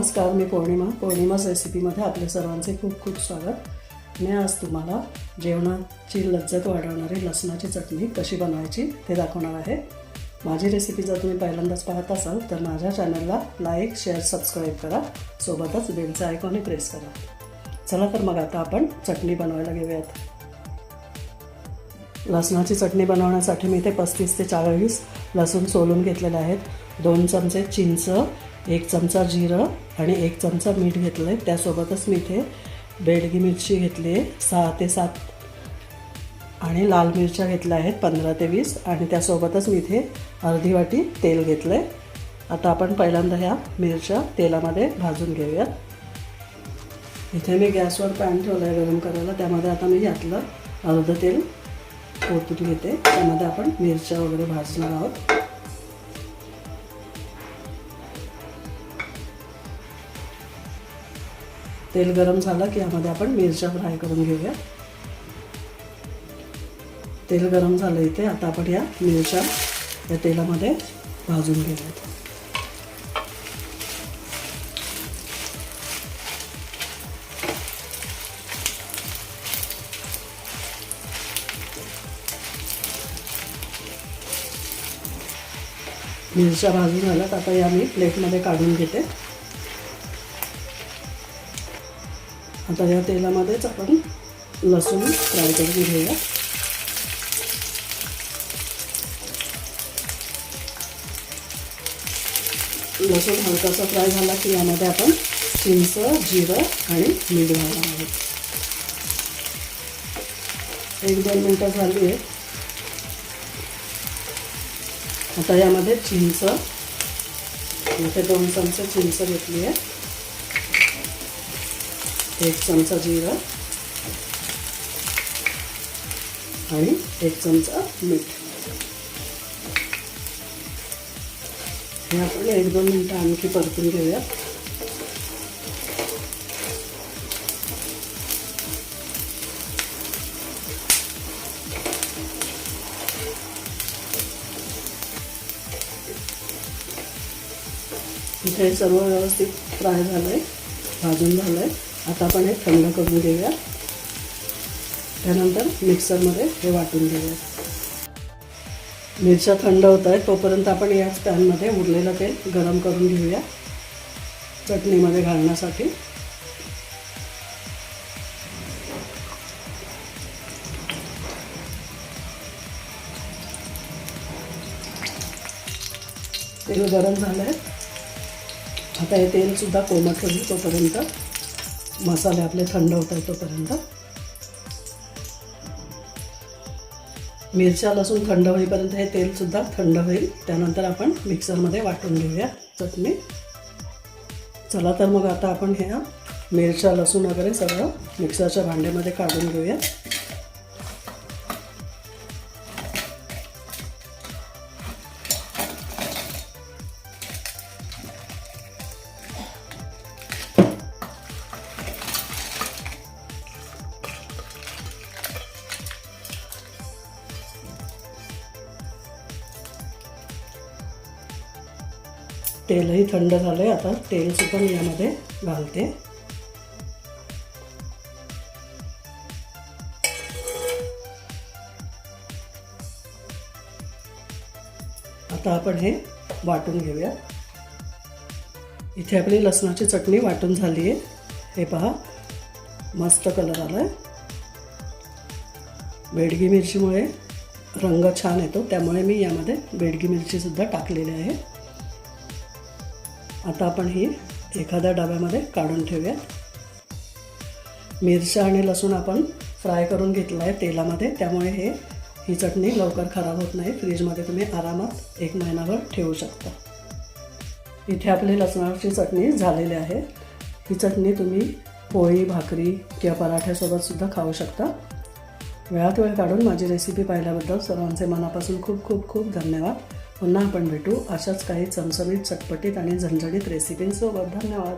नमस्कार मी पौर्णिमा. पौर्णिमाच रेसिपीमध्ये आपल्या सर्वांचे खूप खूप स्वागत. मी आज तुम्हाला जेवणाची लज्जत वाढवणारी लसणाची चटणी कशी बनवायची ते दाखवणार आहे. माझी रेसिपी जर तुम्ही पहिल्यांदाच पाहत असाल तर माझ्या चॅनलला लाईक शेअर सबस्क्राईब करा. सोबतच बेलचं आयकॉनही प्रेस करा. चला तर मग आता आपण चटणी बनवायला घेऊयात. लसणाची चटणी बनवण्यासाठी मी इथे पस्तीस ते चाळीस लसूण सोलून घेतलेले आहेत. दोन चमचे चिंच एक चमचा जिरं आणि एक चमचा मीठ घेतलं आहे त्यासोबतच मी इथे बेडगी मिरची घेतली आहे सहा ते सात. आणि लाल मिरच्या घेतल्या आहेत पंधरा ते वीस. आणि त्यासोबतच मी इथे अर्धी वाटी तेल घेतलं आहे आता आपण पहिल्यांदा ह्या मिरच्या तेलामध्ये भाजून घेऊयात. इथे मी गॅसवर पॅन ठेवला आहे गरम करायला. त्यामध्ये आता मी घातलं अर्धं तेल ओतून घेते. त्यामध्ये आपण मिरच्या वगैरे भाजणार आहोत. तेल गरम झालं की यामध्ये आपण मिरच्या फ्राय करून घेऊया. तेल गरम झालं इथे आता आपण या मिरच्या या तेलामध्ये भाजून घेऊयात. मिरच्या भाजून झाल्यात आता या मी प्लेटमध्ये काढून घेते. आता या तेलामध्येच आपण लसूण फ्राय करून घेऊया. लसूण हलकासा फ्राय झाला की यामध्ये आपण चिंच जिरं आणि मीठ घालणार आहोत. एक दोन मिनटं झाली आहे आता यामध्ये चिंच इथे दोन चमचे चिंच घेतली आहे. एक चमचा जिरा आणि एक चमचा मीठ. हे आपण एक दोन मिनटं आणखी परतून घेऊया इथे हे सर्व व्यवस्थित फ्राय झालं आहे भाजून झालं आहे आता आपण हे थंड करून घेऊया. त्यानंतर मिक्सरमध्ये हे वाटून घेऊया. मिरच्या थंड होत आहेत तोपर्यंत आपण याच पॅनमध्ये उरलेलं तेल गरम करून घेऊया. चटणीमध्ये घालण्यासाठी. तेल गरम झालं आहे आता हे तेलसुद्धा कोमट होईल तोपर्यंत. मसाले आपले थंड होत आहेत तोपर्यंत. मिरच्या लसूण थंड होईपर्यंत हे तेलसुद्धा थंड होईल. त्यानंतर आपण मिक्सरमध्ये वाटून घेऊया चटणी. चला तर मग आता आपण ह्या मिरच्या लसूण वगैरे सगळं मिक्सरच्या भांड्यामध्ये काढून घेऊया. तेलही थंड झालं आहे आता. तेलसुद्धा मी यामध्ये घालते. आता आपण हे वाटून घेऊया. इथे आपली लसणाची चटणी वाटून झाली आहे. हे पहा मस्त कलर आला आहे बेडगी मिरचीमुळे रंग छान येतो त्यामुळे मी यामध्ये बेडगी मिरचीसुद्धा टाकलेली आहे. आता आपण ही एखाद्या डब्यामध्ये काढून ठेवूया मिरच्या आणि लसूण आपण फ्राय करून घेतला आहे तेलामध्ये त्यामुळे हे ही चटणी लवकर खराब होत नाही. फ्रीजमध्ये तुम्ही आरामात एक महिनाभर ठेवू शकता. इथे आपली लसणाची चटणी झालेली आहे. ही चटणी तुम्ही पोळी भाकरी किंवा पराठ्यासोबतसुद्धा खाऊ शकता. वेळात वेळ काढून माझी रेसिपी पाहिल्याबद्दल सर्वांचे मनापासून खूप खूप खूप धन्यवाद. पुन्हा आपण भेटू. अशाच काही चमचमीत चटपटीत आणि झणझणीत रेसिपींसोबत धन्यवाद.